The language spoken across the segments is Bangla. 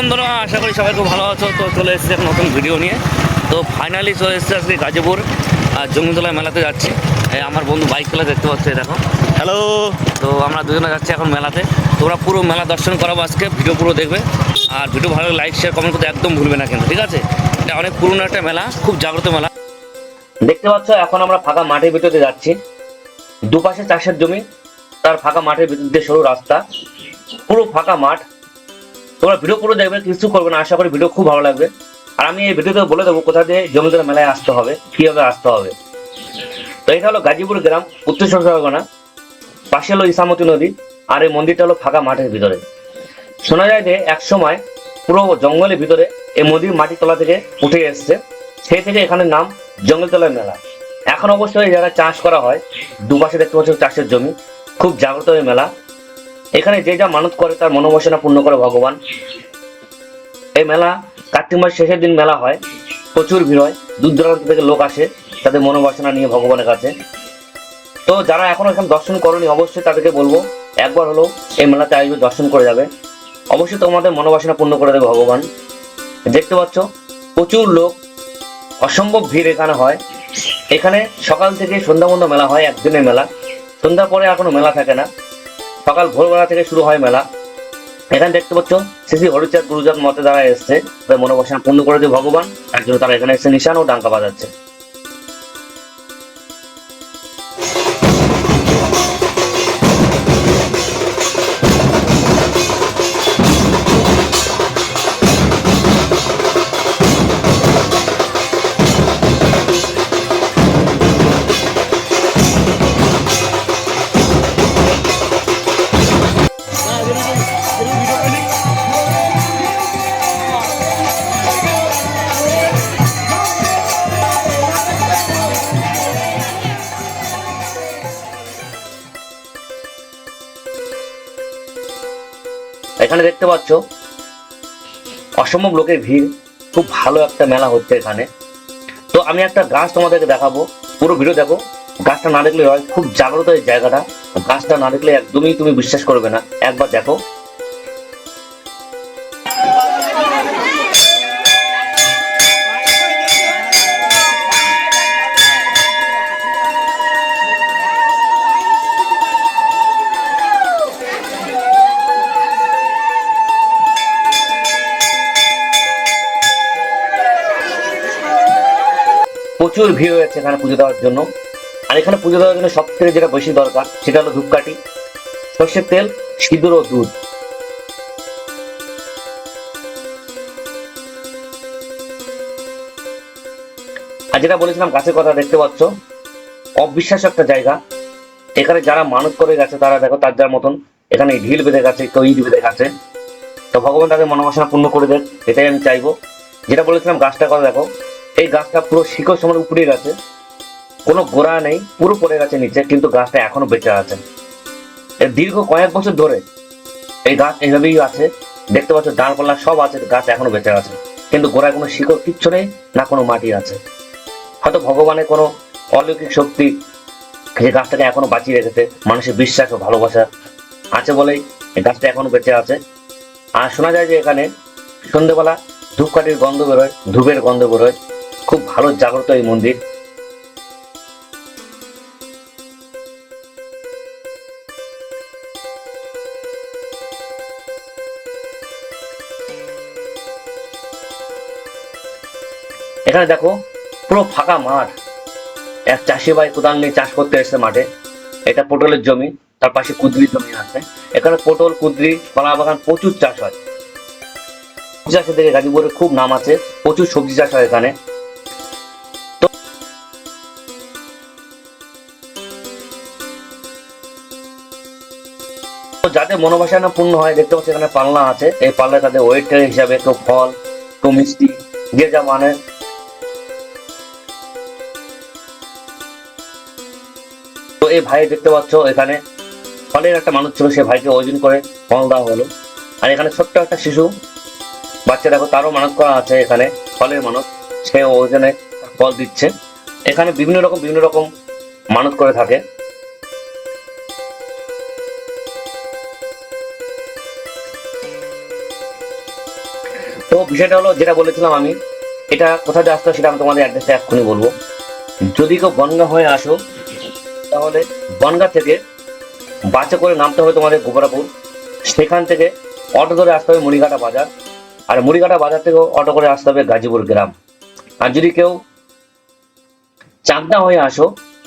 বন্ধুরা আশা করি সবাই খুব ভালো আছো। তো চলে এসেছে এক নতুন ভিডিও নিয়ে। তো ফাইনালি চলে এসেছে আজকে গাজীপুর আর জঙ্গিতলা মেলাতে যাচ্ছি। এই আমার বন্ধু বাইক চালা দেখতে পাচ্ছ দেখো। হ্যালো তো আমরা দুজনে যাচ্ছি এখন মেলাতে। তোমরা পুরো মেলা দর্শন করাবো আজকে ভিডিও পুরো দেখবে। আর ভিডিও ভালো লাইক শেয়ার কমেন্ট করতে একদম ভুলবে না কিন্তু ঠিক আছে? এটা অনেক পুরনো একটা মেলা খুব জাগ্রত মেলা। দেখতে পাচ্ছ এখন আমরা ফাঁকা মাঠের ভিতরে যাচ্ছি। দুপাশে চাষের জমি তার ফাঁকা মাঠের ভিতর দিয়ে সরু রাস্তা। পুরো ফাঁকা মাঠ। তোমরা ভিডিও পুরো দেখবে কিছু করবে না, আশা করি ভিডিও খুব ভালো লাগবে। আর আমি এই ভিডিওতে বলে দেবো কোথা দিয়ে জমিদার মেলায় আসতে হবে, কীভাবে আসতে হবে। তো এটা হলো গাজীপুর গ্রাম, উত্তর চব্বিশ পাশে হলো ইসামতি নদী, আর এই মন্দিরটা হলো ফাঁকা মাঠের ভিতরে। শোনা যায় যে এক সময় পুরো জঙ্গলের ভিতরে এই নদীর মাটি তলা থেকে উঠে এসছে সেই থেকে এখানে নাম জঙ্গলতলা মেলা। এখন অবশ্যই যারা চাষ করা হয়, দুপাশে দেখতে পাচ্ছ চাষের জমি, খুব জাগ্রত এই মেলা। এখানে যে যা মানত করে তার মনোবাসনা পূর্ণ করে ভগবান। এই মেলা কার্তিক মাস শেষের দিন মেলা হয়, প্রচুর ভিড় হয়, দূর দূরান্ত থেকে লোক আসে তাদের মনোবাসনা নিয়ে ভগবানের কাছে। তো যারা এখনও এখানে দর্শন করনি, অবশ্যই তাদেরকে বলব, একবার হলো এই মেলাতে আসবে, দর্শন করে যাবে। অবশ্যই তোমাদের মনোবাসনা পূর্ণ করে দেবে ভগবান। দেখতে পাচ্ছ, প্রচুর লোক, অসম্ভব ভিড় এখানে হয়। এখানে সকাল থেকে সন্ধ্যা পর্যন্ত মেলা হয়, একদিনের মেলা। সন্ধ্যার পরে আর কোনো মেলা থাকে না। সকাল ভোরবেলা থেকে শুরু হয় মেলা। এখানে দেখতে পাচ্ছ, শ্রী হরিচাঁদ গুরুজাত মতে দ্বারা এসছে মনোবাসনা পূর্ণ করে ভগবান। তার জন্য তারা এখানে এসে নিশান ও ডাঙ্কা বাজাচ্ছে। এখানে দেখতে পাচ্ছ, অসম্ভব লোকের ভিড়, খুব ভালো একটা মেলা হচ্ছে এখানে। তো আমি একটা গাছ তোমাদেরকে দেখাবো, পুরো ভিডিও দেখো। গাছটা না দেখলে হয়, খুব জাগ্রত এই জায়গাটা। গাছটা না দেখলে একদমই তুমি বিশ্বাস করবে না। একবার দেখো। প্রচুর ভিড় হয়েছে এখানে পুজো দেওয়ার জন্য। আর এখানে পুজো দেওয়ার জন্য সব থেকে যেটা বেশি দরকার, সেটা হলো ধূপকাঠি, সর্ষের তেল, সিঁদুর ও দুধ। আর যেটা বলেছিলাম গাছের কথা দেখতে পাচ্ছ অবিশ্বাস একটা জায়গা। এখানে যারা মানত করে গেছে, তারা দেখো তার যার মতন এখানে ঢিল বেঁধে গেছে কেউ ইট বেঁধে গেছে। তো ভগবান তাদের মনোবাসনা পূর্ণ করে দেন, এটাই আমি চাইব। যেটা বলেছিলাম গাছটার কথা দেখো এই গাছটা পুরো শিকড় সময় উপরে গেছে। কোনো গোড়া নেই, পুরো পড়ে গেছে নিচে, কিন্তু গাছটা এখনও বেঁচে আছে। দীর্ঘ কয়েক বছর ধরে এই গাছ এইভাবেই আছে। দেখতে পাচ্ছ, ডালপালা সব আছে, গাছ এখনও বেঁচে আছে। কিন্তু গোড়ায় কোনো শিকড় কিচ্ছু নেই, না কোনো মাটি আছে। হয়তো ভগবানের কোনো অলৌকিক শক্তি যে গাছটাকে এখনও বাঁচিয়ে রেখেছে, মানুষের বিশ্বাস ও ভালোবাসা আছে বলেই এই গাছটা এখনও বেঁচে আছে। আর শোনা যায় যে এখানে সন্ধ্যেবেলা ধূপকাঠির গন্ধ বেরোয়, ধূপের গন্ধ বেরোয়। খুব ভালো জাগ্রত এই মন্দির। এখানে দেখো, পুরো ফাঁকা মাঠ। এক চাষি ভাই কোদাল নিয়ে চাষ করতে এসেছে মাঠে। এটা পটলের জমি, তার পাশে কুদরির জমি আছে। এখানে পটল, কুদরি, কলা বাগান প্রচুর চাষ হয়। চাষের দিকে গাজীপুরে খুব নাম আছে, প্রচুর সবজি চাষ হয় এখানে। যাদের মনোবাসনা পূর্ণ হয়, দেখতে পাচ্ছি এখানে পালনা আছে। এই পাল্লায় তাদের ওয়েট হিসাবে কেউ ফল কেউ মিষ্টি, যে যা মানে। তো এই ভাই দেখতে পাচ্ছ এখানে ফলের একটা মানুষ ছিল, সে ভাইকে ওজন করে ফল দেওয়া হলো। আর এখানে ছোট্ট একটা শিশু, বাচ্চা দেখো, তারও মানত করা আছে এখানে, ফলের মানত। সে ওজনে ফল দিচ্ছে। এখানে বিভিন্ন রকম বিভিন্ন রকম মানত করে থাকে। তো বিষয়টা হলো, যেটা বলেছিলাম আমি, এটা কোথায় আসতে সেটা আমি তোমাদের অ্যাড্রেসটা এক্ষুনি বলব। যদি কেউ বনগা হয়ে আসো, তাহলে বনগা থেকে বাসে করে নামতে হবে তোমাদের গোবরাপুর সেখান থেকে অটো ধরে আসতে হবে মুড়িঘাটা বাজার। আর মুড়িঘাটা বাজার থেকেও অটো করে আসতে হবে গাজীপুর গ্রাম। আর যদি কেউ চাকদা হয়ে আসো,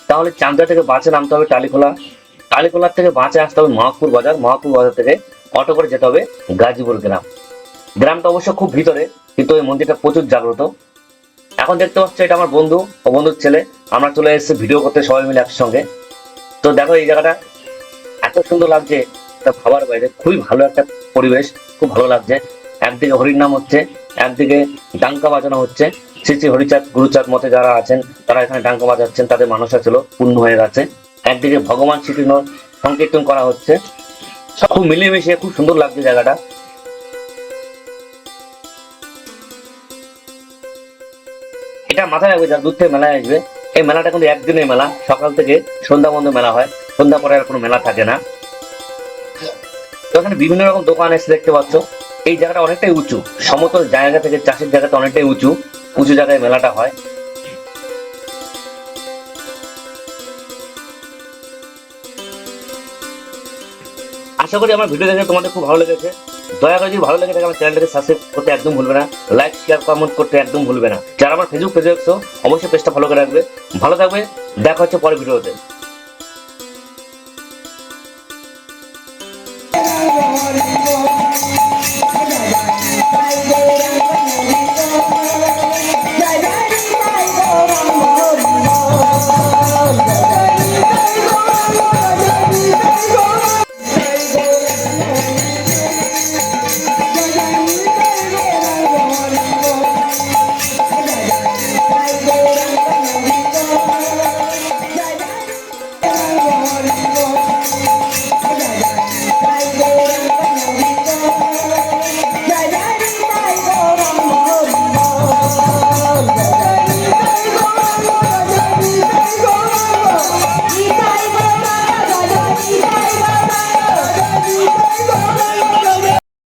তাহলে চাকদা থেকে বাসে নামতে হবে টালিখোলা। টালিখোলার থেকে বাসে আসতে হবে মহাপুর বাজার। মহাপুর বাজার থেকে অটো করে যেতে হবে গাজীপুর গ্রাম। গ্রামটা অবশ্য খুব ভিতরে, কিন্তু ওই মন্দিরটা প্রচুর জাগ্রত। এখন দেখতে পাচ্ছ, এটা আমার বন্ধু ও বন্ধুর ছেলে। আমরা চলে এসেছি ভিডিও করতে সবাই মিলে একসঙ্গে। তো দেখো এই জায়গাটা, এত সুন্দর লাগছে। তা ভাবার বাইরে, খুবই ভালো একটা পরিবেশ, খুব ভালো লাগছে। একদিকে হরির নাম হচ্ছে, একদিকে ডাঙ্কা বাজানো হচ্ছে। শ্রী শ্রী হরিচাঁদ, গুরুচাঁদ মতে যারা আছেন, তারা এখানে ডাঙ্কা বাজাচ্ছেন, তাদের মানসা ছিল পূর্ণ হয়ে গেছে। একদিকে ভগবান শ্রীকৃষ্ণ সংকীর্তন করা হচ্ছে। সব খুব মিলেমিশে, খুব সুন্দর লাগছে জায়গাটা। এটা মাথায় রাখবে যারা দূর থেকে মেলায় আসবে। এই মেলাটা কিন্তু একদিনের মেলা। সকাল থেকে সন্ধ্যা বন্ধ মেলা হয়। সন্ধ্যা পরে আর কোনো মেলা থাকে না। তো এখানে বিভিন্ন রকম দোকান এসে দেখতে পাচ্ছ। এই জায়গাটা অনেকটাই উঁচু। সমতল জায়গা থেকে চাষের জায়গাটা অনেকটাই উঁচু। উঁচু জায়গায় মেলাটা হয়। আশা করি আমার ভিডিও দেখে তোমাদের খুব ভালো লেগেছে। দয়া করে যদি ভালো লাগে থাকে আমার চ্যানেলটাকে সাবস্ক্রাইব করতে একদম ভুলবে না লাইক শেয়ার কমেন্ট করতে একদম ভুলবে না। যারা আমার ফেসবুক পেজে দেখছ, অবশ্যই পেজটা ফলো করে রাখবে। ভালো থাকবে, দেখা হচ্ছে পরের ভিডিওতে Música